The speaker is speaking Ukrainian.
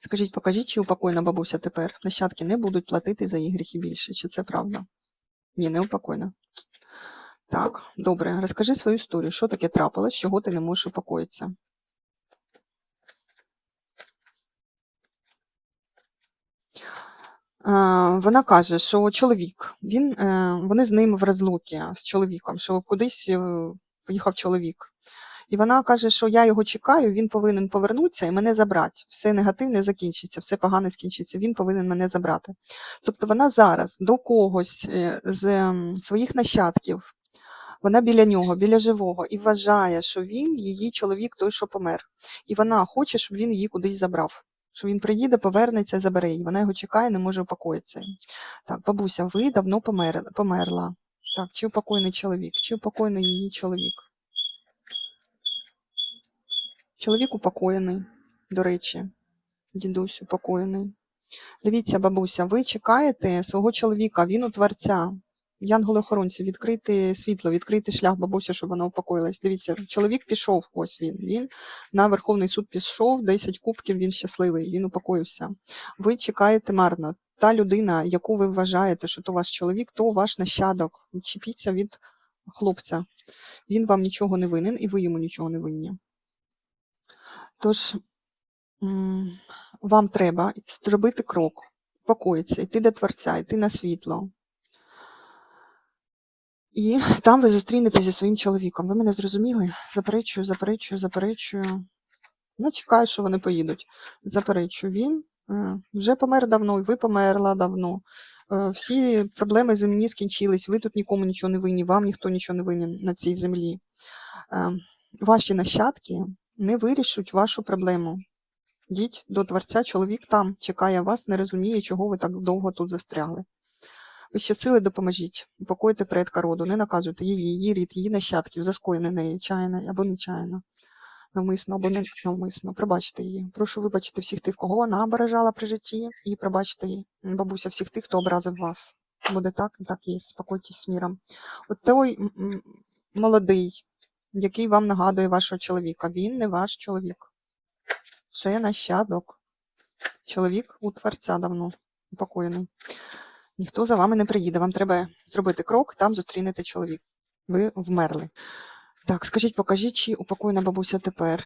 Скажіть, покажіть, чи упокойна бабуся тепер? Нащадки не будуть платити за її гріхи більше. Чи це правда? Ні, не упокойна. Так, добре. Розкажи свою історію. Що таке трапилось, чого ти не можеш упокоїтися? Вона каже, що чоловік, він, е, вони з ним в розлуці, з чоловіком, що кудись е, поїхав чоловік. І вона каже, що я його чекаю, він повинен повернутися і мене забрати. Все негативне закінчиться, все погане скінчиться, він повинен мене забрати. Тобто вона зараз до когось е, з ем, своїх нащадків, вона біля нього, біля живого, і вважає, що він її чоловік той, що помер. І вона хоче, щоб він її кудись забрав. Що він приїде, повернеться забере її. Вона його чекає, не може упокоїтися. Так, бабуся, ви давно помер, померла. Так, чи упокойний чоловік, чи упокойний її чоловік? Чоловік упокоєний, до речі, дідусь упокоєний. Дивіться, бабуся, ви чекаєте свого чоловіка, він у творця. Янголи-охоронці, відкрити світло, відкрити шлях бабуся, щоб вона упокоїлась. Дивіться, чоловік пішов, ось він. Він на Верховний суд пішов, 10 кубків, він щасливий, він упокоївся. Ви чекаєте марно. Та людина, яку ви вважаєте, що то ваш чоловік, то ваш нащадок. Відчепіться від хлопця. Він вам нічого не винен, і ви йому нічого не винні. Тож вам треба зробити крок, покоїтися, йти до Творця, йти на світло. І там ви зустрінетеся зі своїм чоловіком. Ви мене зрозуміли? Заперечую, заперечую, заперечую. Ну, чекаю, що вони поїдуть. Заперечую, він е, вже помер давно, і ви померла давно. Е, Всі проблеми земні скінчились, ви тут нікому нічого не винні, вам ніхто нічого не винен на цій землі. Е, Ваші нащадки не вирішуть вашу проблему. Йдіть до Творця, чоловік там чекає вас, не розуміє, чого ви так довго тут застрягли. Ви ще сили допоможіть, упокойте предка роду, не наказуйте її, її рід, її нащадків, за скоєне неї, чайно або нечаянно, навмисно або не навмисно. Пробачте її. Прошу вибачити всіх тих, кого вона ображала при житті, і пробачте її, бабуся, всіх тих, хто образив вас. Буде так, так є, спокойтесь з міром. От той молодий, який вам нагадує вашого чоловіка, він не ваш чоловік. Це нащадок. Чоловік у творця давно упокоєний. Ніхто за вами не приїде. Вам треба зробити крок, там зустрінете чоловік. Ви вмерли. Так, скажіть, покажіть, чи упокоєна бабуся тепер.